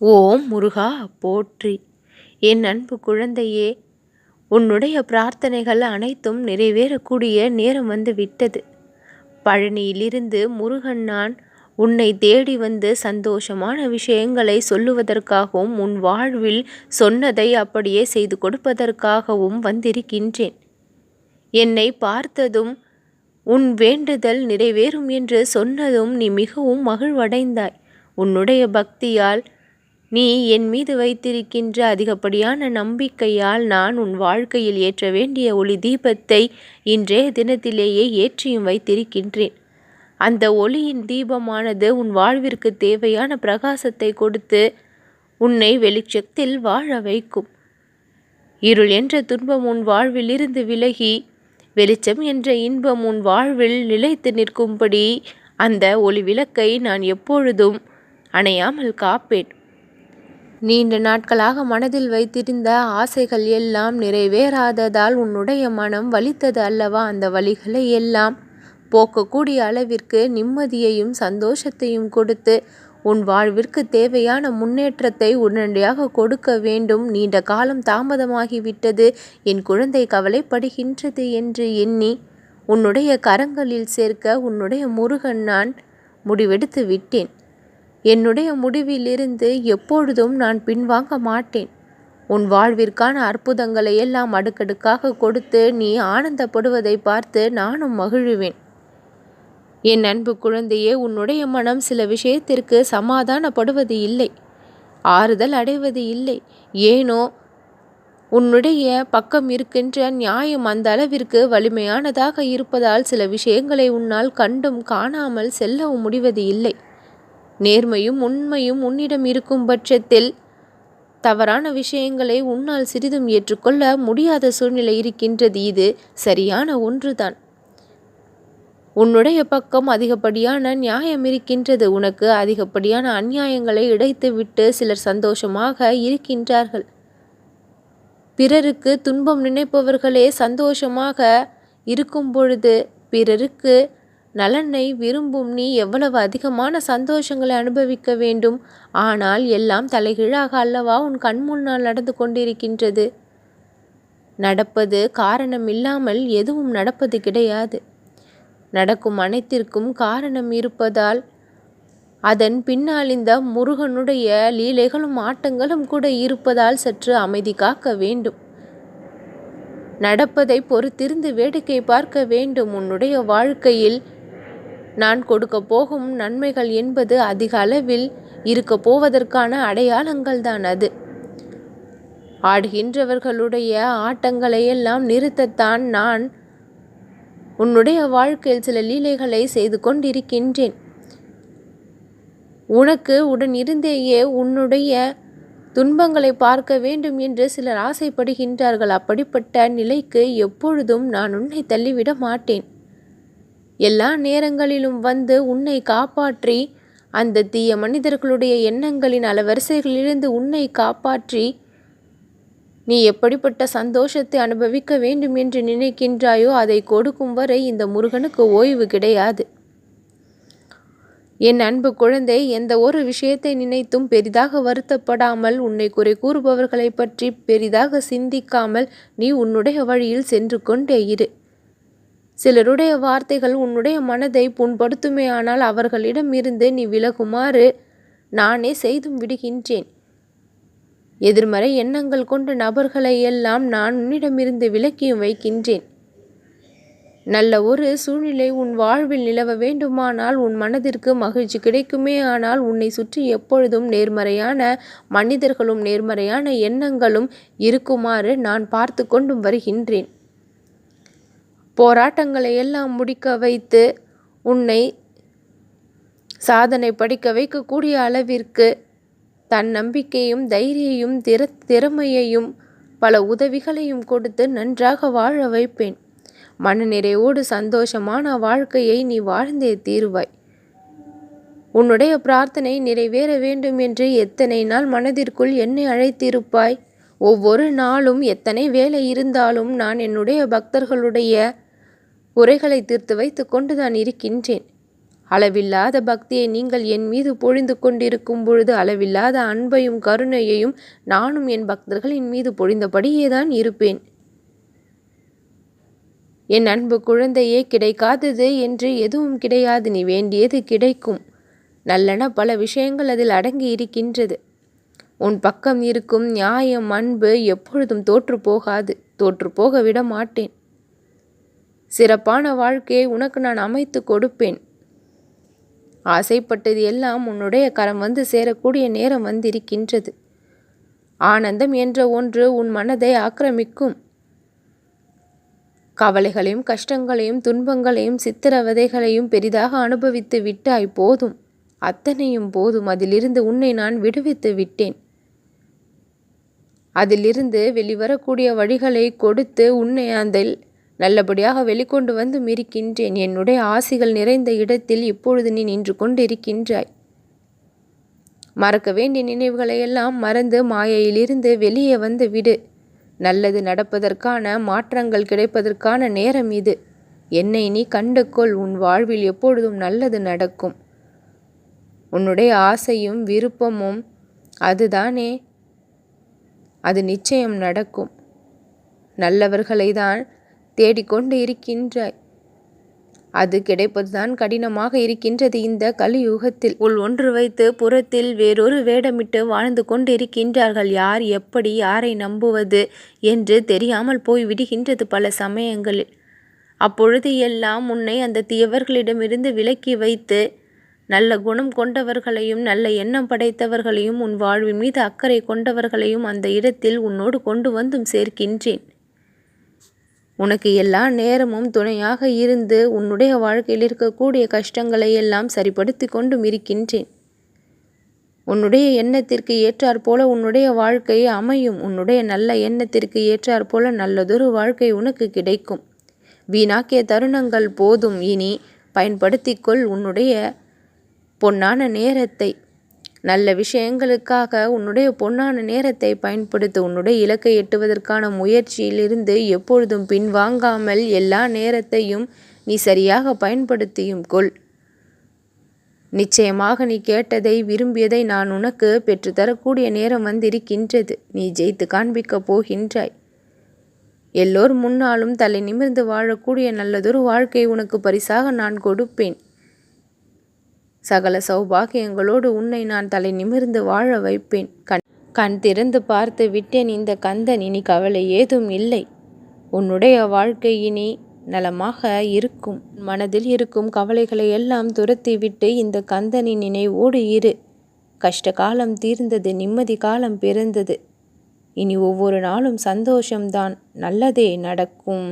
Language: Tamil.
ஓம் முருகா போற்றி. என் அன்பு குழந்தையே உன்னுடைய பிரார்த்தனைகள் அனைத்தும் நிறைவேறக்கூடிய நேரம் வந்து விட்டது. பழனியிலிருந்து முருகன் நான் உன்னை தேடி வந்து சந்தோஷமான விஷயங்களை சொல்லுவதற்காகவும் உன் வாழ்வில் சொன்னதை அப்படியே செய்து கொடுப்பதற்காகவும் வந்திருக்கின்றேன். என்னை பார்த்ததும் உன் வேண்டுதல் நிறைவேறும் என்று சொன்னதும் நீ மிகவும் மகிழ்வடைந்தாய். உன்னுடைய பக்தியால் நீ என் மீது வைத்திருக்கின்ற அதிகப்படியான நம்பிக்கையால் நான் உன் வாழ்க்கையில் ஏற்ற வேண்டிய ஒளி தீபத்தை இன்றைய தினத்திலேயே ஏற்றியும் வைத்திருக்கின்றேன். அந்த ஒளியின் தீபமானது உன் வாழ்விற்கு தேவையான பிரகாசத்தை கொடுத்து உன்னை வெளிச்சத்தில் வாழ வைக்கும். இருள் என்ற துன்பம் உன் வாழ்வில் இருந்து விலகி வெளிச்சம் என்ற இன்பம் உன் வாழ்வில் நிலைத்து நிற்கும்படி அந்த ஒளி விளக்கை நான் எப்பொழுதும் அணையாமல் காப்பேன். நீண்ட நாட்களாக மனதில் வைத்திருந்த ஆசைகள் எல்லாம் நிறைவேறாததால் உன்னுடைய மனம் வலித்தது அல்லவா? அந்த வழிகளை எல்லாம் போக்கக்கூடிய அளவிற்கு நிம்மதியையும் சந்தோஷத்தையும் கொடுத்து உன் வாழ்விற்கு தேவையான முன்னேற்றத்தை உடனடியாக கொடுக்க வேண்டும். நீண்ட காலம் தாமதமாகிவிட்டது. என் குழந்தை கவலைப்படுகின்றது என்று எண்ணி உன்னுடைய கரங்களில் சேர்க்க உன்னுடைய முருகன் நான் முடிவெடுத்து விட்டேன். என்னுடைய முடிவிலிருந்து எப்பொழுதும் நான் பின்வாங்க மாட்டேன். உன் வாழ்விற்கான அற்புதங்களை எல்லாம் அடுக்கடுக்காக கொடுத்து நீ ஆனந்தப்படுவதை பார்த்து நானும் மகிழுவேன். என் அன்பு குழந்தையே உன்னுடைய மனம் சில விஷயத்திற்கு சமாதானப்படுவது இல்லை. ஆறுதல் அடைவது இல்லை. ஏனோ உன்னுடைய பக்கம் இருக்கின்ற நியாயம் அந்த அளவிற்கு வலிமையானதாக இருப்பதால் சில விஷயங்களை உன்னால் கண்டும் காணாமல் செல்லவும் முடிவது இல்லை. நேர்மையும் உண்மையும் உன்னிடம் இருக்கும் பட்சத்தில் தவறான விஷயங்களை உன்னால் சிறிதும் ஏற்றுக்கொள்ள முடியாத சூழ்நிலை இருக்கின்றது. இது சரியான ஒன்றுதான். உன்னுடைய பக்கம் அதிகப்படியான நியாயம் இருக்கின்றது. உனக்கு அதிகப்படியான அநியாயங்களை இடைத்துவிட்டு சிலர் சந்தோஷமாக இருக்கின்றார்கள். பிறருக்கு துன்பம் நினைப்பவர்களே சந்தோஷமாக இருக்கும் பொழுது பிறருக்கு நலனை விரும்பும் நீ எவ்வளவு அதிகமான சந்தோஷங்களை அனுபவிக்க வேண்டும்? ஆனால் எல்லாம் தலைகீழாக அல்லவா உன் கண் முன்னால் நடந்து கொண்டிருக்கின்றது? நடப்பது காரணம் இல்லாமல் எதுவும் நடப்பது கிடையாது. நடக்கும் அனைத்திற்கும் காரணம் இருப்பதால் அதன் பின்னால் இந்த முருகனுடைய லீலைகளும் ஆட்டங்களும் கூட இருப்பதால் சற்று அமைதி காக்க வேண்டும். நடப்பதை பொறுத்திருந்து வேடிக்கை பார்க்க வேண்டும். உன்னுடைய வாழ்க்கையில் நான் கொடுக்க போகும் நன்மைகள் என்பது அதிக அளவில் இருக்க போவதற்கான அடையாளங்கள் தான் அது. ஆடுகின்றவர்களுடைய ஆட்டங்களை எல்லாம் நிறுத்தத்தான் நான் உன்னுடைய வாழ்க்கையில் சில லீலைகளை செய்து கொண்டிருக்கின்றேன். உனக்கு உடன் இருந்தேயே உன்னுடைய துன்பங்களை பார்க்க வேண்டும் என்று சிலர் ஆசைப்படுகின்றார்கள். அப்படிப்பட்ட நிலைக்கு எப்பொழுதும் நான் உன்னை தள்ளிவிட மாட்டேன். எல்லா நேரங்களிலும் வந்து உன்னை காப்பாற்றி அந்த தீய மனிதர்களுடைய எண்ணங்களின் அலவரிசைகளிலிருந்து உன்னை காப்பாற்றி நீ எப்படிப்பட்ட சந்தோஷத்தை அனுபவிக்க வேண்டும் என்று நினைக்கின்றாயோ அதை கொடுக்கும் வரை இந்த முருகனுக்கு ஓய்வு கிடையாது. என் அன்பு குழந்தை எந்த ஒரு விஷயத்தை நினைத்தும் பெரிதாக வருத்தப்படாமல் உன்னை குறை கூறுபவர்களை பற்றி பெரிதாக சிந்திக்காமல் நீ உன்னுடைய வழியில் சென்று கொண்டே இரு. சிலருடைய வார்த்தைகள் உன்னுடைய மனதை புண்படுத்துமே ஆனால் அவர்களிடம் இருந்து நீ விலகுமாறு நானே செய்தும் விடுகின்றேன். எதிர்மறை எண்ணங்கள் கொண்ட நபர்களை எல்லாம் நான் உன்னிடமிருந்து விலக்கியும் வைக்கின்றேன். நல்ல ஒரு சூழ்நிலை உன் வாழ்வில் நிலவ வேண்டுமானால் உன் மனதிற்கு மகிழ்ச்சி கிடைக்குமே ஆனால் உன்னை சுற்றி எப்பொழுதும் நேர்மறையான மனிதர்களும் நேர்மறையான எண்ணங்களும் இருக்குமாறு நான் பார்த்து கொண்டும் வருகின்றேன். போராட்டங்களை எல்லாம் முடிக்க வைத்து உன்னை சாதனை படிக்க வைக்கக்கூடிய அளவிற்கு தன் நம்பிக்கையும் தைரியையும் திற திறமையையும் பல உதவிகளையும் கொடுத்து நன்றாக வாழ வைப்பேன். மனநிறைவோடு சந்தோஷமான வாழ்க்கையை நீ வாழ்ந்தே தீருவாய். உன்னுடைய பிரார்த்தனை நிறைவேற வேண்டும் என்று எத்தனை நாள் மனதிற்குள் என்னை அழைத்திருப்பாய்? ஒவ்வொரு நாளும் எத்தனை வேலை இருந்தாலும் நான் என்னுடைய பக்தர்களுடைய குறைகளை தீர்த்து வைத்து கொண்டுதான் இருக்கின்றேன். அளவில்லாத பக்தியை நீங்கள் என் மீது பொழிந்து கொண்டிருக்கும் பொழுது அளவில்லாத அன்பையும் கருணையையும் நானும் என் பக்தர்களின் மீது பொழிந்தபடியேதான் இருப்பேன். என் அன்பு குழந்தையே கிடைக்காதது என்று எதுவும் கிடையாது. நீ வேண்டியது கிடைக்கும். நல்லன பல விஷயங்கள் அதில் அடங்கி இருக்கின்றது. உன் பக்கம் இருக்கும் நியாயம் அன்பு எப்பொழுதும் தோற்று போகாது. தோற்று போக விட மாட்டேன். சிறப்பான வாழ்க்கையை உனக்கு நான் அமைத்து கொடுப்பேன். ஆசைப்பட்டது எல்லாம் உன்னுடைய கரம் வந்து சேரக்கூடிய நேரம் வந்திருக்கின்றது. ஆனந்தம் என்ற ஒன்று உன் மனதை ஆக்கிரமிக்கும். கவலைகளையும் கஷ்டங்களையும் துன்பங்களையும் சித்திரவதைகளையும் பெரிதாக அனுபவித்து விட்டாய் போதும். அத்தனையும் போதும். அதிலிருந்து உன்னை நான் விடுவித்து விட்டேன். அதிலிருந்து வெளிவரக்கூடிய வழிகளை கொடுத்து உன்னை அந்த நல்லபடியாக வெளிக்கொண்டு வந்து மிரிக்கின்றேன். என்னுடைய ஆசிகள் நிறைந்த இடத்தில் இப்பொழுது நீ நின்று கொண்டிருக்கின்றாய். மறக்க வேண்டிய நினைவுகளை எல்லாம் மறந்து மாயையிலிருந்து வெளியே வந்து விடு. நல்லது நடப்பதற்கான மாற்றங்கள் கிடைப்பதற்கான நேரம் இது. என்னை நீ கண்டுக்கொள் உன் வாழ்வில் எப்பொழுதும் நல்லது நடக்கும். உன்னுடைய ஆசையும் விருப்பமும் அதுதானே. அது நிச்சயம் நடக்கும். நல்லவர்களை தான் தேடிக்கொண்டு இருக்கின்றாய். அது கிடைப்பதுதான் கடினமாக இருக்கின்றது இந்த கலியுகத்தில். உள் ஒன்று வைத்து புறத்தில் வேறொரு வேடமிட்டு வாழ்ந்து கொண்டிருக்கின்றார்கள். யார் எப்படி யாரை நம்புவது என்று தெரியாமல் போய் விடுகின்றது பல சமயங்களில். அப்பொழுது எல்லாம் உன்னை அந்த தீயவர்களிடமிருந்து விலக்கி வைத்து நல்ல குணம் கொண்டவர்களையும் நல்ல எண்ணம் படைத்தவர்களையும் உன் வாழ்வின் மீது அக்கறை கொண்டவர்களையும் அந்த இடத்தில் உன்னோடு கொண்டு வந்தும் சேர்க்கின்றேன். உனக்கு எல்லா நேரமும் துணையாக இருந்து உன்னுடைய வாழ்க்கையில் இருக்கக்கூடிய கஷ்டங்களை எல்லாம் சரிப்படுத்தி கொண்டும் இருக்கின்றேன். உன்னுடைய எண்ணத்திற்கு ஏற்றாற்போல உன்னுடைய வாழ்க்கை அமையும். உன்னுடைய நல்ல எண்ணத்திற்கு ஏற்றாற்போல நல்லதொரு வாழ்க்கை உனக்கு கிடைக்கும். வீணாக்கிய தருணங்கள் போதும். இனி பயன்படுத்திக்கொள் உன்னுடைய பொன்னான நேரத்தை. நல்ல விஷயங்களுக்காக உன்னுடைய பொன்னான நேரத்தை பயன்படுத்த உன்னுடைய இலக்கை எட்டுவதற்கான முயற்சியிலிருந்து எப்பொழுதும் பின்வாங்காமல் எல்லா நேரத்தையும் நீ சரியாக பயன்படுத்தியும் கொள். நிச்சயமாக நீ கேட்டதை விரும்பியதை நான் உனக்கு பெற்றுத்தரக்கூடிய நேரம் வந்திருக்கின்றது. நீ ஜெயித்து காண்பிக்கப் போகின்றாய். எல்லோர் முன்னாலும் தலை நிமிர்ந்து வாழக்கூடிய நல்லதொரு வாழ்க்கை உனக்கு பரிசாக நான் கொடுப்பேன். சகல சௌபாகியங்களோடு உன்னை நான் தலை நிமிர்ந்து வாழ வைப்பேன். கண் கண் திறந்து பார்த்து விட்டேன் இந்த கந்தன் இனி கவலை ஏதும் இல்லை. உன்னுடைய வாழ்க்கை இனி நலமாக இருக்கும். மனதில் இருக்கும் கவலைகளை எல்லாம் துரத்தி விட்டு இந்த கந்தனின் நினைவோடு இரு. கஷ்ட காலம் தீர்ந்தது நிம்மதி காலம் பிறந்தது. இனி ஒவ்வொரு நாளும் சந்தோஷம்தான் நல்லதே நடக்கும்.